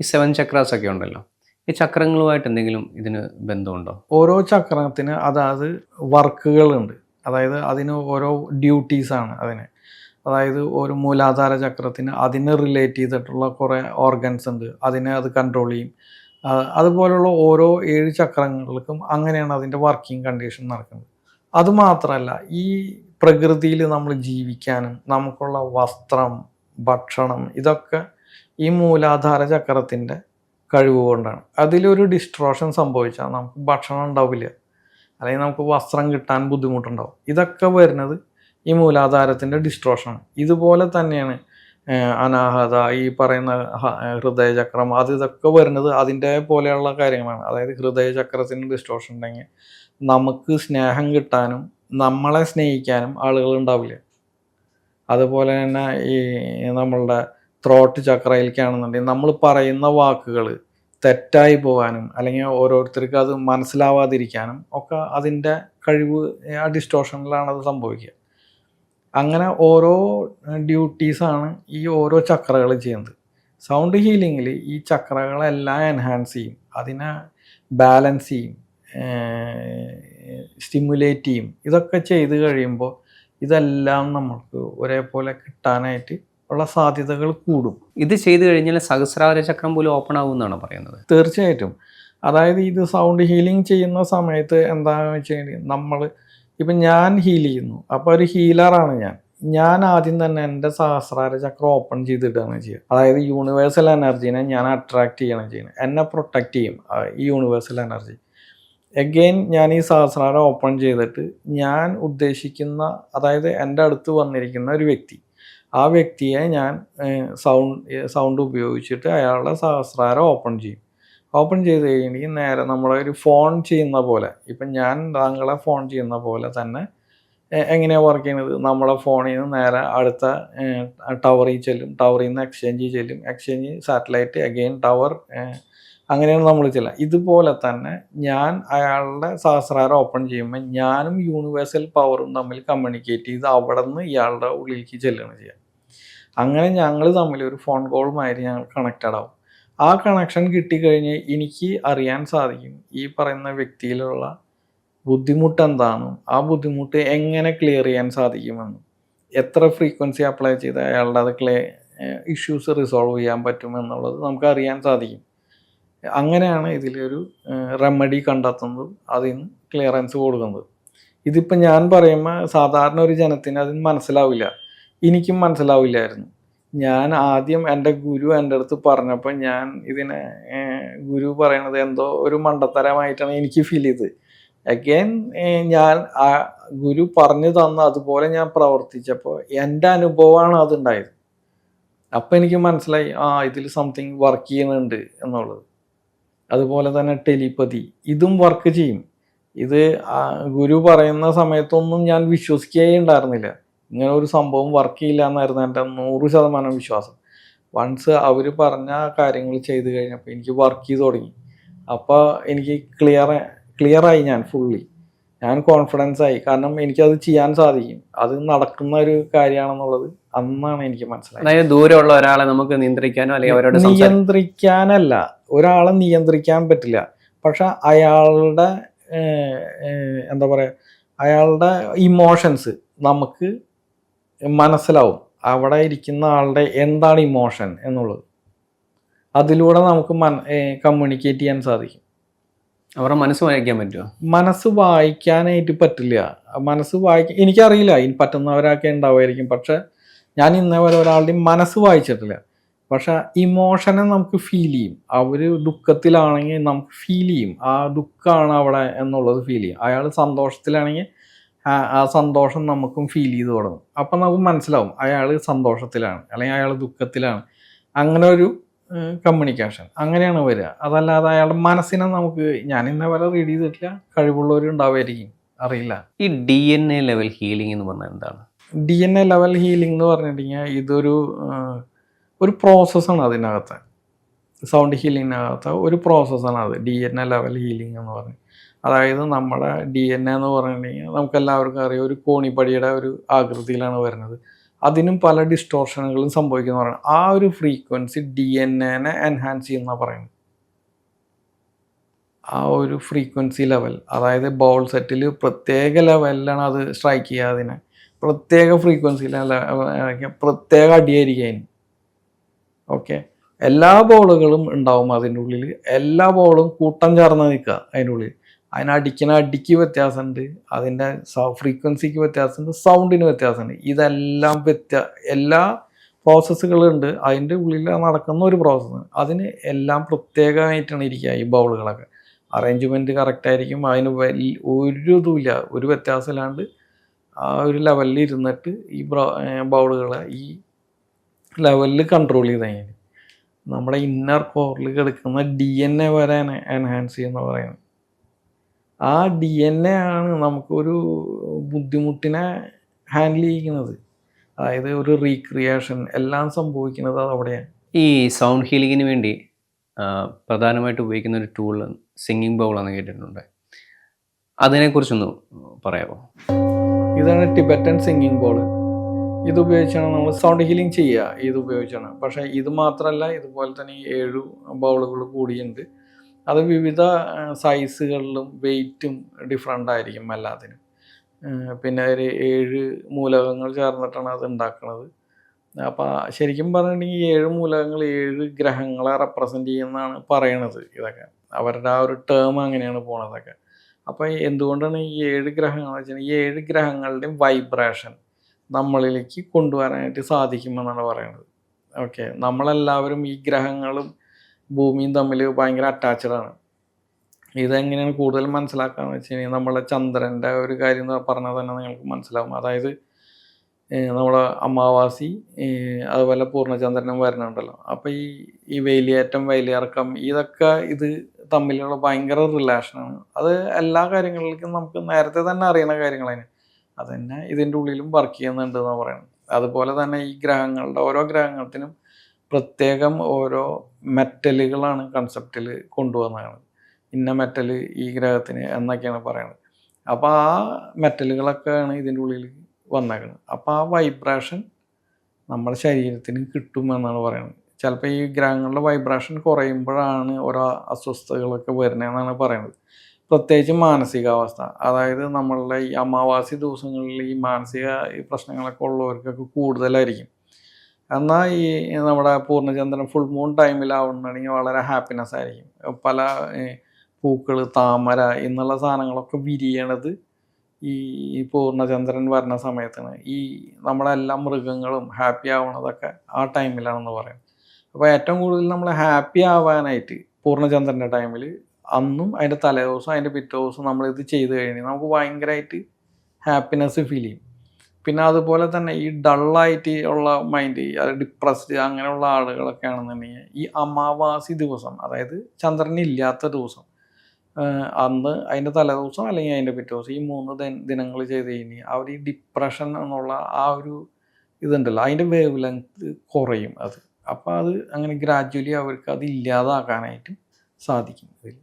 ഈ seven chakras ഒക്കെ ഉണ്ടല്ലോ. ഈ ചക്രങ്ങളുമായിട്ട് എന്തെങ്കിലും ഇതിന് ബന്ധമുണ്ടോ? ഓരോ ചക്രത്തിന് അതായത് വർക്കുകളുണ്ട്. അതായത് അതിന് ഓരോ ഡ്യൂട്ടീസാണ് അതിന്. അതായത് ഒരു മൂലാധാര ചക്രത്തിന് അതിന് റിലേറ്റ് ചെയ്തിട്ടുള്ള കുറേ ഓർഗൻസ് ഉണ്ട്. അതിനെ അത് കൺട്രോൾ ചെയ്യും. അതുപോലുള്ള ഓരോ ഏഴ് ചക്രങ്ങൾക്കും അങ്ങനെയാണ് അതിന്റെ വർക്കിംഗ് കണ്ടീഷൻ നടക്കുന്നത്. അതുമാത്രമല്ല ഈ പ്രകൃതിയിൽ നമ്മൾ ജീവിക്കാനും നമുക്കുള്ള വസ്ത്രം ഭക്ഷണം ഇതൊക്കെ ഈ മൂലാധാര ചക്രത്തിന്റെ കഴിവ് കൊണ്ടാണ്. അതിലൊരു ഡിസ്ട്രോഷൻ സംഭവിച്ചാൽ നമുക്ക് ഭക്ഷണം ഉണ്ടാവില്ല. അല്ലെങ്കിൽ നമുക്ക് വസ്ത്രം കിട്ടാൻ ബുദ്ധിമുട്ടുണ്ടാവും. ഇതൊക്കെ വരുന്നത് ഈ മൂലാധാരത്തിന്റെ ഡിസ്ട്രോഷനാണ് ഇതുപോലെ തന്നെയാണ് അനാഹത ഈ പറയുന്ന ഹൃദയചക്രം അത് ഇതൊക്കെ വരുന്നത് അതിന്റെ പോലെയുള്ള കാര്യങ്ങളാണ്. അതായത് ഹൃദയചക്രത്തിന് ഡിസ്ട്രോഷൻ ഉണ്ടെങ്കിൽ നമുക്ക് സ്നേഹം കിട്ടാനും നമ്മളെ സ്നേഹിക്കാനും ആളുകൾ ഉണ്ടാവില്ല. അതുപോലെ തന്നെ ഈ നമ്മളുടെ ത്രോട്ട് ചക്രയിലേക്കാണെന്നുണ്ടെങ്കിൽ നമ്മൾ പറയുന്ന വാക്കുകൾ തെറ്റായി പോകാനും അല്ലെങ്കിൽ ഓരോരുത്തർക്ക് അത് മനസ്സിലാവാതിരിക്കാനും ഒക്കെ അതിന്റെ കഴിവ് ആ ഡിസ്റ്റോഷനിലാണ് അത് സംഭവിക്കുക. അങ്ങനെ ഓരോ ഡ്യൂട്ടീസാണ് ഈ ഓരോ ചക്രകൾ ചെയ്യുന്നത്. സൗണ്ട് ഹീലിങ്ങിൽ ഈ ചക്രകളെല്ലാം എൻഹാൻസ് ചെയ്യും. അതിനെ ബാലൻസ് ചെയ്യും. സ്റ്റിമുലേറ്റ് ചെയ്യും. ഇതൊക്കെ ചെയ്ത് കഴിയുമ്പോൾ ഇതെല്ലാം നമുക്ക് ഒരേപോലെ കിട്ടാനായിട്ട് ഉള്ള സാധ്യതകൾ കൂടും. ഇത് ചെയ്തു കഴിഞ്ഞാൽ സഹസ്രാര ചക്രം പോലും ഓപ്പൺ ആകും എന്നാണ് പറയുന്നത്. തീർച്ചയായിട്ടും. അതായത് ഇത് സൗണ്ട് ഹീലിംഗ് ചെയ്യുന്ന സമയത്ത് എന്താണെന്ന് വെച്ച് കഴിഞ്ഞാൽ നമ്മൾ ഇപ്പം ഞാൻ ഹീൽ ചെയ്യുന്നു. അപ്പോൾ ഒരു ഹീലറാണ് ഞാൻ. ഞാൻ ആദ്യം തന്നെ എന്റെ സഹസ്രാര ചക്രം ഓപ്പൺ ചെയ്തിട്ടാണ് ചെയ്യുക. അതായത് യൂണിവേഴ്സൽ എനർജീനെ ഞാൻ അട്രാക്ട് ചെയ്യണം ചെയ്യുന്നത്. എന്നെ പ്രൊട്ടക്റ്റ് ചെയ്യും ഈ യൂണിവേഴ്സൽ എനർജി എഗെയിൻ ഞാൻ ഈ സഹസ്രാരം ഓപ്പൺ ചെയ്തിട്ട് ഞാൻ ഉദ്ദേശിക്കുന്ന അതായത് എന്റെ അടുത്ത് വന്നിരിക്കുന്ന ഒരു വ്യക്തി ആ വ്യക്തിയെ ഞാൻ സൗണ്ട് സൗണ്ട് ഉപയോഗിച്ചിട്ട് അയാളുടെ സഹസ്രാരം ഓപ്പൺ ചെയ്യും. ഓപ്പൺ ചെയ്ത് കഴിഞ്ഞാൽ നേരെ നമ്മളെ ഒരു ഫോൺ ചെയ്യുന്ന പോലെ ഇപ്പം ഞാൻ താങ്കളെ ഫോൺ ചെയ്യുന്ന പോലെ തന്നെ എങ്ങനെയാണ് വർക്ക് ചെയ്യുന്നത്? നമ്മളെ ഫോണിൽ നിന്ന് നേരെ അടുത്ത ടവറിൽ ചെല്ലും ടവറിൽ നിന്ന് എക്സ്ചേഞ്ച് ചെല്ലും. എക്സ്ചേഞ്ച് സാറ്റലൈറ്റ് അഗെയിൻ ടവർ അങ്ങനെയാണ് നമ്മൾ ചില ഇതുപോലെ തന്നെ ഞാൻ അയാളുടെ സഹസ്രാരം ഓപ്പൺ ചെയ്യുമ്പോൾ ഞാനും യൂണിവേഴ്സൽ പവറും തമ്മിൽ കമ്മ്യൂണിക്കേറ്റ് ചെയ്ത് അവിടെ നിന്ന് ഇയാളുടെ ഉള്ളിലേക്ക് ചെല്ലുകയാണ് ചെയ്യുക. അങ്ങനെ ഞങ്ങൾ തമ്മിൽ ഒരു ഫോൺ കോളുമായിട്ട് ഞങ്ങൾ കണക്റ്റഡ് ആവും. ആ കണക്ഷൻ കിട്ടിക്കഴിഞ്ഞ് എനിക്ക് അറിയാൻ സാധിക്കും ഈ പറയുന്ന വ്യക്തിയിലുള്ള ബുദ്ധിമുട്ട് എന്താണെന്നും ആ ബുദ്ധിമുട്ട് എങ്ങനെ ക്ലിയർ ചെയ്യാൻ സാധിക്കുമെന്നും എത്ര ഫ്രീക്വൻസി അപ്ലൈ ചെയ്ത് അയാളുടെ അത് ക്ലേ ഇഷ്യൂസ് റിസോൾവ് ചെയ്യാൻ പറ്റുമെന്നുള്ളത് നമുക്ക് അറിയാൻ സാധിക്കും. അങ്ങനെയാണ് ഇതിലൊരു റെമഡി കണ്ടെത്തുന്നത് അതിന് ക്ലിയറൻസ് കൊടുക്കുന്നത്. ഇതിപ്പോൾ ഞാൻ പറയുമ്പോൾ സാധാരണ ഒരു ജനത്തിന് അതിന് മനസ്സിലാവില്ല. എനിക്കും മനസ്സിലാവില്ലായിരുന്നു. ഞാൻ ആദ്യം എന്റെ ഗുരു എന്റെ അടുത്ത് പറഞ്ഞപ്പോൾ ഞാൻ ഇതിനെ ഗുരു പറയണത് എന്തോ ഒരു മണ്ടത്തരമായിട്ടാണ് എനിക്ക് ഫീൽ ചെയ്തത്. അഗൈൻ ഞാൻ ആ ഗുരു പറഞ്ഞു തന്ന അതുപോലെ ഞാൻ പ്രവർത്തിച്ചപ്പോൾ എന്റെ അനുഭവമാണ് അതുണ്ടായത്. അപ്പോൾ എനിക്ക് മനസ്സിലായി ആ ഇതിൽ സംതിങ് വർക്ക് ചെയ്യുന്നുണ്ട് എന്നുള്ളത്. അതുപോലെ തന്നെ ടെലിപ്പതി ഇതും വർക്ക് ചെയ്യും. ഇത് ഗുരു പറയുന്ന സമയത്തൊന്നും ഞാൻ വിശ്വസിക്കുകയേ ഉണ്ടായിരുന്നില്ല. ഇങ്ങനെ ഒരു സംഭവം വർക്ക് ചെയ്യില്ല എന്നായിരുന്നു എന്റെ നൂറ് ശതമാനം വിശ്വാസം. വൺസ് അവർ പറഞ്ഞ കാര്യങ്ങൾ ചെയ്ത് കഴിഞ്ഞപ്പോൾ എനിക്ക് വർക്ക് ചെയ്ത് തുടങ്ങി. അപ്പോൾ എനിക്ക് ക്ലിയർ ക്ലിയറായി ഞാൻ ഫുള്ളി ഞാൻ കോൺഫിഡൻസ് ആയി. കാരണം എനിക്കത് ചെയ്യാൻ സാധിക്കും. അത് നടക്കുന്ന ഒരു കാര്യമാണെന്നുള്ളത് അന്നാണ് എനിക്ക് മനസ്സിലായത്. ദൂരമുള്ള ഒരാളെ നമുക്ക് നിയന്ത്രിക്കാനോ അല്ലെങ്കിൽ അവരോട് നിയന്ത്രിക്കാനല്ല. ഒരാളെ നിയന്ത്രിക്കാൻ പറ്റില്ല. പക്ഷെ അയാളുടെ എന്താ പറയുക അയാളുടെ ഇമോഷൻസ് നമുക്ക് മനസ്സിലാവും. അവിടെ ഇരിക്കുന്ന ആളുടെ എന്താണ് ഇമോഷൻ എന്നുള്ളത്. അതിലൂടെ നമുക്ക് മന കമ്മ്യൂണിക്കേറ്റ് ചെയ്യാൻ സാധിക്കും. അവരുടെ മനസ്സ് വായിക്കാൻ പറ്റുമോ മനസ്സ് വായിക്കാനായിട്ട് പറ്റില്ല. മനസ്സ് വായിക്കാൻ എനിക്കറിയില്ല ഇനി പറ്റുന്നവരൊക്കെ ഉണ്ടാവുമായിരിക്കും. പക്ഷെ ഞാൻ ഇന്നേ വരെ ഒരാളുടെയും മനസ്സ് വായിച്ചിട്ടില്ല. പക്ഷെ ഇമോഷനെ നമുക്ക് ഫീൽ ചെയ്യും. അവർ ദുഃഖത്തിലാണെങ്കിൽ നമുക്ക് ഫീൽ ചെയ്യും. ആ ദുഃഖമാണ് അവിടെ എന്നുള്ളത് ഫീൽ ചെയ്യും. അയാൾ സന്തോഷത്തിലാണെങ്കിൽ ആ- സന്തോഷം നമുക്കും ഫീൽ ചെയ്ത് തുടങ്ങും. അപ്പം നമുക്ക് മനസ്സിലാവും. അയാൾ സന്തോഷത്തിലാണ്. അല്ലെങ്കിൽ അയാൾ ദുഃഖത്തിലാണ്. അങ്ങനെ ഒരു കമ്മ്യൂണിക്കേഷൻ അങ്ങനെയാണ് വരിക. അതല്ലാതെ അയാളുടെ മനസ്സിനെ നമുക്ക് ഞാൻ ഇന്നേ വരെ റീഡ് ചെയ്തിട്ടില്ല. കഴിവുള്ളവരും ഉണ്ടാവുമായിരിക്കും അറിയില്ല. ഈ D N A level healing എന്ന് പറഞ്ഞാൽ എന്താണ്? D N A level healing എന്ന് പറഞ്ഞിട്ടുണ്ടെങ്കിൽ ഇതൊരു ഒരു പ്രോസസ്സാണ് അതിനകത്ത്. സൗണ്ട് ഹീലിങ്ങിനകത്ത് ഒരു പ്രോസസ്സാണ് അത്. D N A level healing എന്ന് പറഞ്ഞ്. അതായത് നമ്മുടെ ഡി എൻ എ എന്ന് പറഞ്ഞിട്ടുണ്ടെങ്കിൽ നമുക്ക് എല്ലാവർക്കും അറിയാം ഒരു കോണിപ്പടിയുടെ ഒരു ആകൃതിയിലാണ് വരുന്നത്. അതിനും പല ഡിസ്റ്റോർഷനുകളും സംഭവിക്കുന്ന പറയുന്നത് ആ ഒരു ഫ്രീക്വൻസി ഡി എൻ എനെ എൻഹാൻസ് ചെയ്യുന്ന പറയുന്നത്. ആ ഒരു ഫ്രീക്വൻസി ലെവൽ അതായത് ബോൾ സെറ്റിൽ പ്രത്യേക ലെവലിലാണ് അത് സ്ട്രൈക്ക് ചെയ്യുക അതിനെ. പ്രത്യേക ഫ്രീക്വൻസിയിലാണ് പ്രത്യേക അടിയായിരിക്കും അതിന്. ഓക്കെ എല്ലാ ബോളുകളും ഉണ്ടാവും അതിന്റെ ഉള്ളിൽ. എല്ലാ ബോളും കൂട്ടം ചേർന്ന് നിൽക്കുക അതിന്റെ ഉള്ളിൽ. അതിന് അടിക്കുന്ന അടിക്ക് വ്യത്യാസമുണ്ട്. അതിന്റെ ഫ്രീക്വൻസിക്ക് വ്യത്യാസമുണ്ട്. സൗണ്ടിന് വ്യത്യാസമുണ്ട്. ഇതെല്ലാം വ്യത്യാ എല്ലാ പ്രോസസ്സുകളുണ്ട് അതിന്റെ ഉള്ളിൽ നടക്കുന്ന ഒരു പ്രോസസ്സ് അതിന് എല്ലാം പ്രത്യേകമായിട്ടാണ് ഇരിക്കുക ഈ ബൗളുകളൊക്കെ അറേഞ്ച്മെന്റ് കറക്റ്റ് ആയിരിക്കും. അതിന് ഒരു ഇതുമില്ല. ഒരു വ്യത്യാസമില്ലാണ്ട് ആ ഒരു ലെവലിൽ ഇരുന്നിട്ട് ഈ ബൗളുകളെ ഈ ലെവലിൽ കൺട്രോൾ ചെയ്ത് കഴിഞ്ഞാൽ നമ്മുടെ ഇന്നർ കോറിൽ കിടക്കുന്ന ഡി എൻ എ വരെ എൻഹാൻസ് ചെയ്യുന്ന പറയുന്നത്. ആ ഡി എൻ എ ആണ് നമുക്കൊരു ബുദ്ധിമുട്ടിനെ ഹാൻഡിൽ ചെയ്യുന്നത് അതായത് ഒരു റീക്രിയേഷൻ എല്ലാം സംഭവിക്കുന്നത് അത് അവിടെയാണ്. ഈ സൗണ്ട് ഹീലിങ്ങിന് വേണ്ടി പ്രധാനമായിട്ട് ഉപയോഗിക്കുന്ന ഒരു ടൂൾ സിംഗിങ് എന്ന് കേട്ടിട്ടുണ്ട്. അതിനെക്കുറിച്ചൊന്ന് പറയാമോ? ഇതാണ് ടിബറ്റൻ സിംഗിങ് ബോൾ ഇത് ഉപയോഗിച്ചാണ് നമ്മൾ സൗണ്ട് ഹീലിംഗ് ചെയ്യുക ഇത് ഉപയോഗിച്ചാണ് പക്ഷേ ഇത് മാത്രമല്ല ഇതുപോലെ തന്നെ ഈ ഏഴു ബൗളുകൾ കൂടിയുണ്ട്. അത് വിവിധ സൈസുകളിലും വെയിറ്റും ഡിഫറെന്റ് ആയിരിക്കും എല്ലാത്തിനും. പിന്നെ ഒരു ഏഴ് മൂലകങ്ങൾ ചേർന്നിട്ടാണ് അത് ഉണ്ടാക്കുന്നത് അപ്പോൾ ശരിക്കും പറഞ്ഞിട്ടുണ്ടെങ്കിൽ ഏഴ് മൂലകങ്ങൾ ഏഴ് ഗ്രഹങ്ങളെ റെപ്രസെന്റ് ചെയ്യുന്നതാണ് പറയണത് ഇതൊക്കെ. അവരുടെ ആ ഒരു ടേം അങ്ങനെയാണ് പോണതൊക്കെ. അപ്പോൾ എന്തുകൊണ്ടാണ് ഈ ഏഴ് ഗ്രഹങ്ങൾ വെച്ചാൽ ഈ ഏഴ് ഗ്രഹങ്ങളുടെയും വൈബ്രേഷൻ നമ്മളിലേക്ക് കൊണ്ടുവരാനായിട്ട് സാധിക്കുമെന്നാണ് പറയുന്നത്. ഓക്കെ നമ്മളെല്ലാവരും ഈ ഗ്രഹങ്ങളും ഭൂമിയും തമ്മിൽ ഭയങ്കര അറ്റാച്ച്ഡാണ് ഇതെങ്ങനെയാണ് കൂടുതൽ മനസ്സിലാക്കാന്ന് വെച്ച് കഴിഞ്ഞാൽ നമ്മളെ ചന്ദ്രന്റെ ഒരു കാര്യം എന്ന് പറഞ്ഞാൽ തന്നെ നിങ്ങൾക്ക് മനസ്സിലാവും. അതായത് നമ്മളെ അമാവാസി അതുപോലെ പൂർണചന്ദ്രനും വരുന്നുണ്ടല്ലോ. അപ്പോൾ ഈ ഈ വേലിയേറ്റം വേലിയിറക്കം ഇതൊക്കെ ഇത് തമ്മിലുള്ള ഭയങ്കര റിലേഷനാണ് അത് എല്ലാ കാര്യങ്ങളിലേക്കും നമുക്ക് നേരത്തെ തന്നെ അറിയുന്ന കാര്യങ്ങളാണ്. അത് തന്നെ ഇതിന്റെ ഉള്ളിലും വർക്ക് ചെയ്യുന്നുണ്ട് എന്ന് പറയുന്നത് അതുപോലെ തന്നെ ഈ ഗ്രഹങ്ങളുടെ ഓരോ ഗ്രഹങ്ങൾക്കും പ്രത്യേകം ഓരോ മെറ്റലുകളാണ് കൺസെപ്റ്റിൽ കൊണ്ടുവന്നതാണ്. ഇന്ന മെറ്റൽ ഈ ഗ്രഹത്തിന് എന്നൊക്കെയാണ് പറയുന്നത് അപ്പോൾ ആ മെറ്റലുകളൊക്കെയാണ് ഇതിന്റെ ഉള്ളിൽ വന്നേക്കുന്നത് അപ്പോൾ ആ വൈബ്രേഷൻ നമ്മുടെ ശരീരത്തിന് കിട്ടുമെന്നാണ് പറയുന്നത് ചിലപ്പോൾ ഈ ഗ്രഹങ്ങളുടെ വൈബ്രേഷൻ കുറയുമ്പോഴാണ് ഓരോ അസ്വസ്ഥതകളൊക്കെ വരുന്നതെന്നാണ് പറയുന്നത് പ്രത്യേകിച്ച് മാനസികാവസ്ഥ. അതായത് നമ്മളുടെ ഈ അമാവാസി ദിവസങ്ങളിൽ ഈ മാനസിക ഈ പ്രശ്നങ്ങളൊക്കെ ഉള്ളവർക്കൊക്കെ കൂടുതലായിരിക്കും. എന്നാൽ ഈ നമ്മുടെ പൂർണചന്ദ്രൻ ഫുൾ മൂൺ ടൈമിലാവുന്നുണ്ടെങ്കിൽ വളരെ ഹാപ്പിനെസ് ആയിരിക്കും. പല പൂക്കൾ താമര എന്നുള്ള സാധനങ്ങളൊക്കെ വിരിയണത് ഈ പൂർണചന്ദ്രൻ വരുന്ന സമയത്താണ്. ഈ നമ്മളെല്ലാ മൃഗങ്ങളും ഹാപ്പി ആവണതൊക്കെ ആ ടൈമിലാണെന്ന് പറയും. അപ്പോൾ ഏറ്റവും കൂടുതൽ നമ്മൾ ഹാപ്പി ആവാനായിട്ട് പൂർണചന്ദ്രന്റെ ടൈമിൽ അന്നും അതിന്റെ തലേദിവസം അതിന്റെ പിറ്റേ ദിവസം നമ്മളിത് ചെയ്ത് കഴിഞ്ഞാൽ നമുക്ക് ഭയങ്കരമായിട്ട് ഹാപ്പിനെസ് ഫീൽ ചെയ്യും. പിന്നെ അതുപോലെ തന്നെ ഈ ഡള്ളായിട്ട് ഉള്ള മൈൻഡ് അത് ഡിപ്രസ്ഡ് അങ്ങനെയുള്ള ആളുകളൊക്കെ ആണെന്നുണ്ടെങ്കിൽ ഈ അമാവാസി ദിവസം അതായത് ചന്ദ്രൻ ഇല്ലാത്ത ദിവസം അന്ന് അതിന്റെ തലേദിവസം അല്ലെങ്കിൽ അതിന്റെ പിറ്റേ ദിവസം ഈ മൂന്ന് ദിനങ്ങൾ ചെയ്ത് കഴിഞ്ഞാൽ അവർ ഈ ഡിപ്രഷൻ എന്നുള്ള ആ ഒരു ഇതുണ്ടല്ലോ അതിന്റെ വേവ് ലെങ്ത് കുറയും അത്. അപ്പോൾ അത് അങ്ങനെ ഗ്രാജ്വലി അവർക്ക് അത് ഇല്ലാതാക്കാനായിട്ട് സാധിക്കും ഇതിൽ